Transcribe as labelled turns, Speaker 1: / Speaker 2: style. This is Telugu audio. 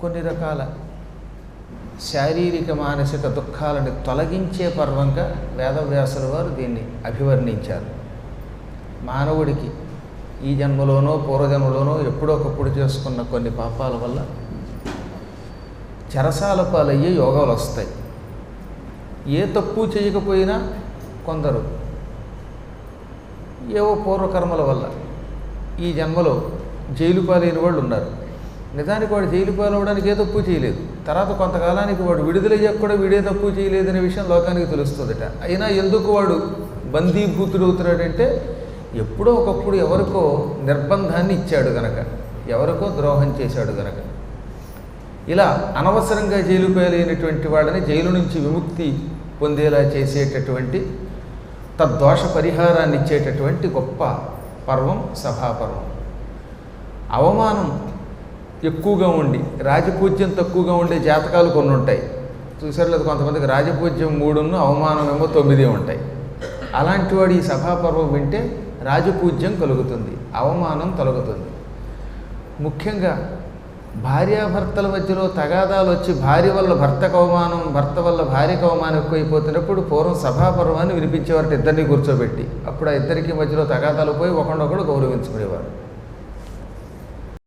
Speaker 1: కొన్ని రకాల శారీరక మానసిక దుఃఖాలను తొలగించే పర్వంగా వేదవ్యాసుల వారు దీన్ని అభివర్ణించారు. మానవుడికి ఈ జన్మలోనో పూర్వజన్మలోనో ఎప్పుడో ఒకప్పుడు చేసుకున్న కొన్ని పాపాల వల్ల చెరసాల పాలయ్యే యోగాలు వస్తాయి. ఏ తప్పు చేయకపోయినా కొందరు ఏవో పూర్వకర్మల వల్ల ఈ జన్మలో జైలు పాలైన వాళ్ళు ఉన్నారు. నిజానికి వాడు జైలు పాలవడానికి ఏ తప్పు చేయలేదు. తర్వాత కొంతకాలానికి వాడు విడుదలయ్యాక కూడా వీడే తప్పు చేయలేదనే విషయం లోకానికి తెలుస్తుందట. అయినా ఎందుకు వాడు బందీభూతుడవుతున్నాడంటే ఎప్పుడో ఒకప్పుడు ఎవరికో నిర్బంధాన్ని ఇచ్చాడు గనక ఎవరికో ద్రోహం చేశాడు గనక. ఇలా అనవసరంగా జైలు పాలైనటువంటి వాళ్ళని జైలు నుంచి విముక్తి పొందేలా చేసేటటువంటి తద్దోష పరిహారాన్ని ఇచ్చేటటువంటి గొప్ప పర్వం సభాపర్వం. అవమానం ఎక్కువగా ఉండి రాజపూజ్యం తక్కువగా ఉండే జాతకాలు కొన్ని ఉంటాయి. చూసారు లేదు కొంతమందికి రాజపూజ్యం మూడును అవమానం ఏమో తొమ్మిది ఉంటాయి. అలాంటి వాడు ఈ సభాపర్వం వింటే రాజపూజ్యం కలుగుతుంది అవమానం తొలగుతుంది. ముఖ్యంగా భార్యాభర్తల మధ్యలో తగాదాలు వచ్చి భార్య వల్ల భర్తకు అవమానం భర్త వల్ల భార్యకు అవమానం ఎక్కువైపోతున్నప్పుడు పూర్వం సభాపర్వాన్ని వినిపించేవారు ఇద్దరిని కూర్చోబెట్టి అప్పుడు ఆ ఇద్దరికి మధ్యలో తగాదాలు పోయి ఒకడొకడు గౌరవించుకునేవారు